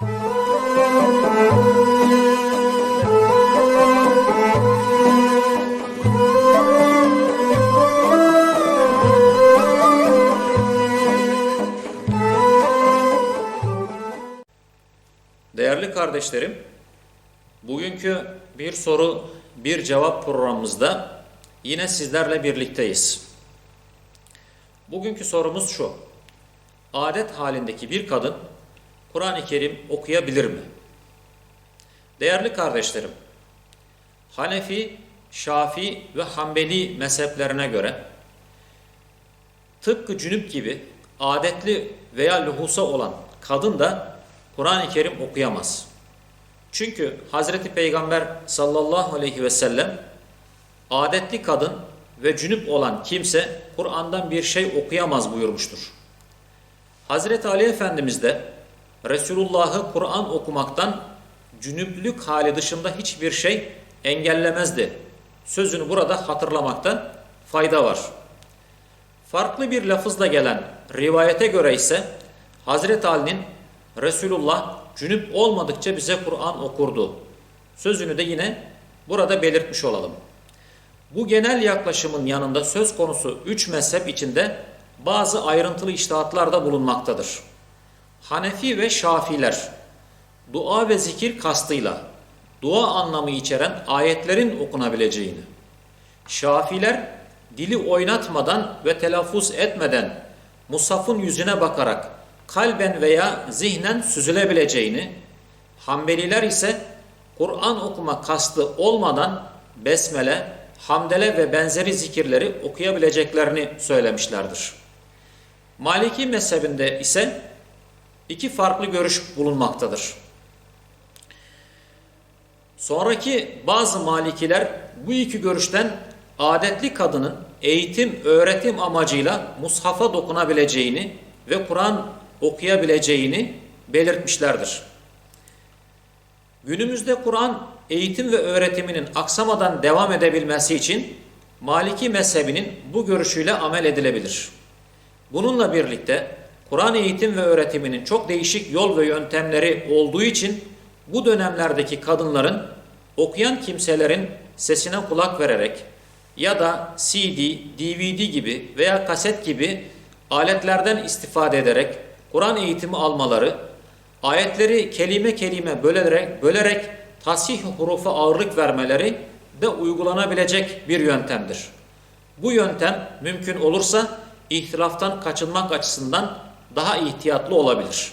Değerli kardeşlerim, bugünkü bir soru bir cevap programımızda yine sizlerle birlikteyiz. Bugünkü sorumuz şu. Adet halindeki bir kadın Kur'an-ı Kerim okuyabilir mi? Değerli kardeşlerim, Hanefi, Şafi ve Hanbeli mezheplerine göre tıpkı cünüp gibi adetli veya luhusa olan kadın da Kur'an-ı Kerim okuyamaz. Çünkü Hazreti Peygamber sallallahu aleyhi ve sellem adetli kadın ve cünüp olan kimse Kur'an'dan bir şey okuyamaz buyurmuştur. Hazreti Ali Efendimiz de Resulullah'ı Kur'an okumaktan cünüplük hali dışında hiçbir şey engellemezdi. Sözünü burada hatırlamakta fayda var. Farklı bir lafızla gelen rivayete göre ise Hazreti Ali'nin Resulullah cünüp olmadıkça bize Kur'an okurdu. Sözünü de yine burada belirtmiş olalım. Bu genel yaklaşımın yanında söz konusu üç mezhep içinde bazı ayrıntılı iştahatlar da bulunmaktadır. Hanefi ve Şafiler dua ve zikir kastıyla dua anlamı içeren ayetlerin okunabileceğini, Şafiler dili oynatmadan ve telaffuz etmeden Musaf'ın yüzüne bakarak kalben veya zihnen süzülebileceğini, Hanbeliler ise Kur'an okuma kastı olmadan besmele, hamdele ve benzeri zikirleri okuyabileceklerini söylemişlerdir. Maliki mezhebinde ise iki farklı görüş bulunmaktadır. Sonraki bazı malikiler bu iki görüşten adetli kadının eğitim, öğretim amacıyla mushafa dokunabileceğini ve Kur'an okuyabileceğini belirtmişlerdir. Günümüzde Kur'an eğitim ve öğretiminin aksamadan devam edebilmesi için Maliki mezhebinin bu görüşüyle amel edilebilir. Bununla birlikte Kur'an eğitim ve öğretiminin çok değişik yol ve yöntemleri olduğu için bu dönemlerdeki kadınların okuyan kimselerin sesine kulak vererek ya da CD, DVD gibi veya kaset gibi aletlerden istifade ederek Kur'an eğitimi almaları, ayetleri kelime kelime bölerek, bölerek tasih hurufa ağırlık vermeleri de uygulanabilecek bir yöntemdir. Bu yöntem mümkün olursa ihtilaftan kaçınmak açısından daha ihtiyatlı olabilir.